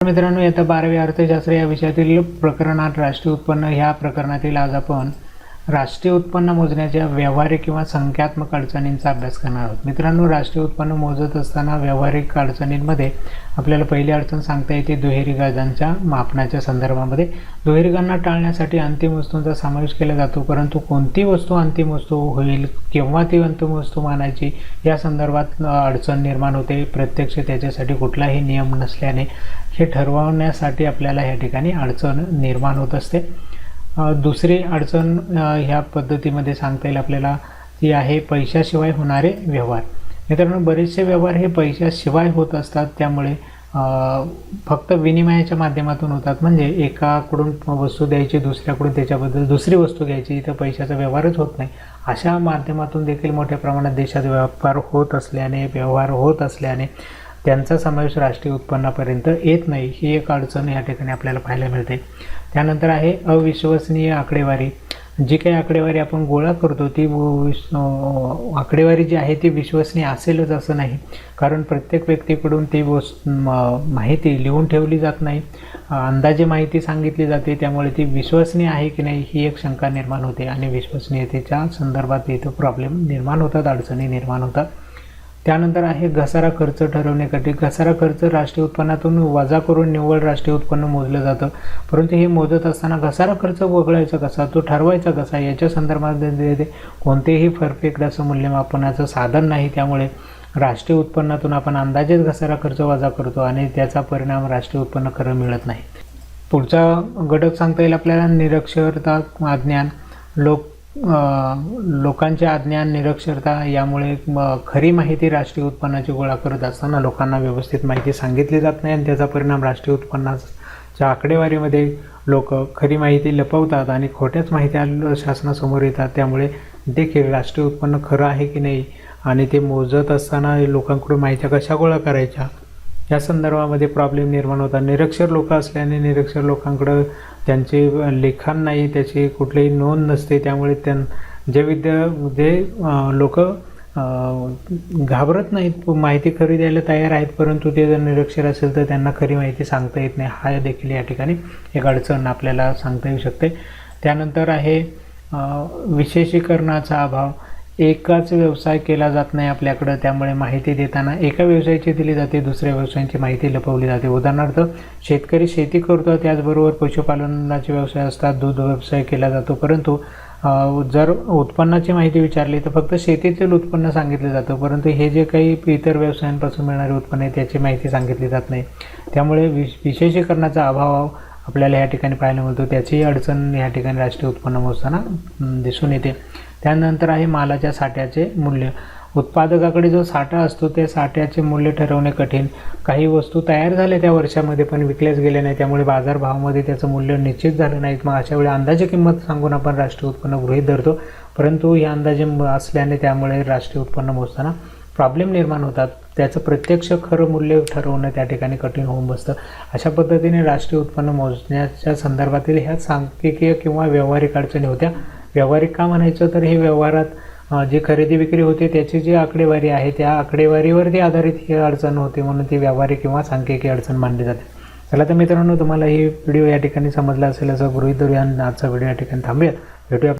मित्रांनो येत्या बारावी अर्थशास्त्र या विषयातील प्रकरणात राष्ट्रीय उत्पन्न ह्या प्रकरणातील आज आपण राष्ट्रीय उत्पन्न मोजण्याच्या व्यावहारिक किंवा संख्यात्मक अडचणींचा अभ्यास करणार आहोत. मित्रांनो राष्ट्रीय उत्पन्न मोजत असताना व्यावहारिक अडचणींमध्ये आपल्याला पहिली अडचण सांगता येते दुहेरी गजांच्या मापनाच्या संदर्भामध्ये. दुहेरी गणना टाळण्यासाठी अंतिम वस्तूंचा समावेश केला जातो परंतु कोणती वस्तू अंतिम वस्तू होईल केव्हा ती अंतिम वस्तू मानायची या संदर्भात अडचण निर्माण होते. प्रत्यक्ष त्याच्यासाठी कुठलाही नियम नसल्याने हे ठरवण्यासाठी आपल्याला या ठिकाणी अडचण निर्माण होत असते. दुसरी अडचण ह्या पद्धतीमध्ये सांगता येईल आपल्याला ती आहे पैशाशिवाय होणारे व्यवहार. मित्रांनो बरेचसे व्यवहार हे पैशाशिवाय होत असतात त्यामुळे फक्त विनिमयाच्या माध्यमातून होतात. म्हणजे एकाकडून वस्तू द्यायची दुसऱ्याकडून त्याच्याबद्दल दुसरी वस्तू घ्यायची इथं पैशाचा व्यवहारच होत नाही. अशा माध्यमातून देखील मोठ्या प्रमाणात देशात व्यापार होत असल्याने व्यवहार होत असल्याने त्यांचा समावेश राष्ट्रीय उत्पन्नापर्यंत येत नाही ही एक अडचण या ठिकाणी आपल्याला पाहायला मिळते. त्यानंतर आहे अविश्वसनीय आकडेवारी. जी काही आकडेवारी आपण गोळा करतो ती आकडेवारी जी आहे ती विश्वसनीय असेलच असं नाही. कारण प्रत्येक व्यक्तीकडून ती वस् माहिती लिहून ठेवली जात नाही. अंदाजे माहिती सांगितली जाते त्यामुळे ती विश्वसनीय आहे की नाही ही एक शंका निर्माण होते. आणि विश्वसनीयतेच्या संदर्भात इथं प्रॉब्लेम निर्माण होतात अडचणी निर्माण होतात. त्यानंतर आहे घसारा खर्च ठरवण्यासाठी. घसारा खर्च राष्ट्रीय उत्पन्नातून वजा करून निव्वळ राष्ट्रीय उत्पन्न मोजलं जातं. परंतु हे मोजत असताना घसारा खर्च वगळायचा कसा तो ठरवायचा कसा याच्या संदर्भात ते- कोणतेही परफेक्ट असं मूल्यमापनाचं साधन नाही. त्यामुळे राष्ट्रीय उत्पन्नातून आपण अंदाजेच घसारा खर्च वजा करतो आणि त्याचा परिणाम राष्ट्रीय उत्पन्न खरं मिळत नाही. पुढचा घटक सांगता येईल आपल्याला निरक्षरता अज्ञान लोक लोकांचे अज्ञान निरक्षरता यामुळे म, खरी माहिती राष्ट्रीय उत्पन्नाची गोळा करत असताना लोकांना व्यवस्थित माहिती सांगितली जात नाही आणि त्याचा परिणाम राष्ट्रीय उत्पन्नाच्या आकडेवारीमध्ये लोक खरी माहिती लपवतात आणि खोट्याच माहिती शासनासमोर येतात. त्यामुळे देखील राष्ट्रीय उत्पन्न खरं आहे की नाही आणि ते मोजत असताना लोकांकडून माहित्या कशा गोळा करायच्या? या संदर्भामध्ये प्रॉब्लेम निर्माण होतात. निरक्षर लोक असल्याने निरक्षर लोकांकडं त्यांचे लेखन नाही त्याची कुठलीही नोंद नसते. त्यामुळे त्यां जे विद्या जे लोक घाबरत नाहीत माहिती खरी द्यायला तयार आहेत परंतु ते जर निरक्षर असेल तर त्यांना खरी माहिती सांगता येत नाही. हा देखील या ठिकाणी एक अडचण आपल्याला सांगता येऊ शकते. त्यानंतर आहे विशेषीकरणाचा अभाव. एकाच व्यवसाय केला जात नाही आपल्याकडं त्यामुळे माहिती देताना एका व्यवसायाची दिली जाते दुसऱ्या व्यवसायांची माहिती लपवली जाते. उदाहरणार्थ शेतकरी शेती करतो त्याचबरोबर पशुपालनाचे व्यवसाय असतात दूध व्यवसाय केला जातो. परंतु जर उत्पन्नाची माहिती विचारली तर फक्त शेतीतील उत्पन्न सांगितलं जातं. परंतु हे जे काही इतर व्यवसायांपासून मिळणारे उत्पन्न आहे त्याची माहिती सांगितली जात नाही. त्यामुळे विश विशेषीकरणाचा अभाव आपल्याला या ठिकाणी पाहायला मिळतो. त्याचीही अडचण या ठिकाणी राष्ट्रीय उत्पन्न मोजताना दिसून येते. त्यानंतर आहे मालाच्या साठ्याचे मूल्य. उत्पादकाकडे जो साठा असतो त्या साठ्याचे मूल्य ठरवणे कठीण. काही वस्तू तयार झाल्या त्या वर्षामध्ये पण विकल्याच गेल्या नाही त्यामुळे बाजारभावामध्ये त्याचं मूल्य निश्चित झालं नाहीत. मग अशा वेळी अंदाजे किंमत सांगून आपण राष्ट्रीय उत्पन्न गृहीत धरतो. परंतु हे अंदाजे म- असल्याने त्यामुळे राष्ट्रीय उत्पन्न मोजताना प्रॉब्लेम निर्माण होतात. त्याचं प्रत्यक्ष खरं मूल्य ठरवणं त्या ठिकाणी कठीण होऊन बसतं. अशा पद्धतीने राष्ट्रीय उत्पन्न मोजण्याच्या संदर्भातील ह्या सांख्यिकीय किंवा व्यावहारिक अडचणी होत्या. व्यावहारिक का म्हणायचं? तर हे व्यवहारात जी खरेदी विक्री होते त्याची जी आकडेवारी आहे त्या आकडेवारीवरती आधारित ही अडचण होते म्हणून ती व्यावहारिक किंवा सांख्यिकी अडचण मानली जाते. चला तर मित्रांनो तुम्हाला ही व्हिडिओ या ठिकाणी समजला असेल असं गृहित धरूया आजचा व्हिडिओ या ठिकाणी थांबूया. भेटूया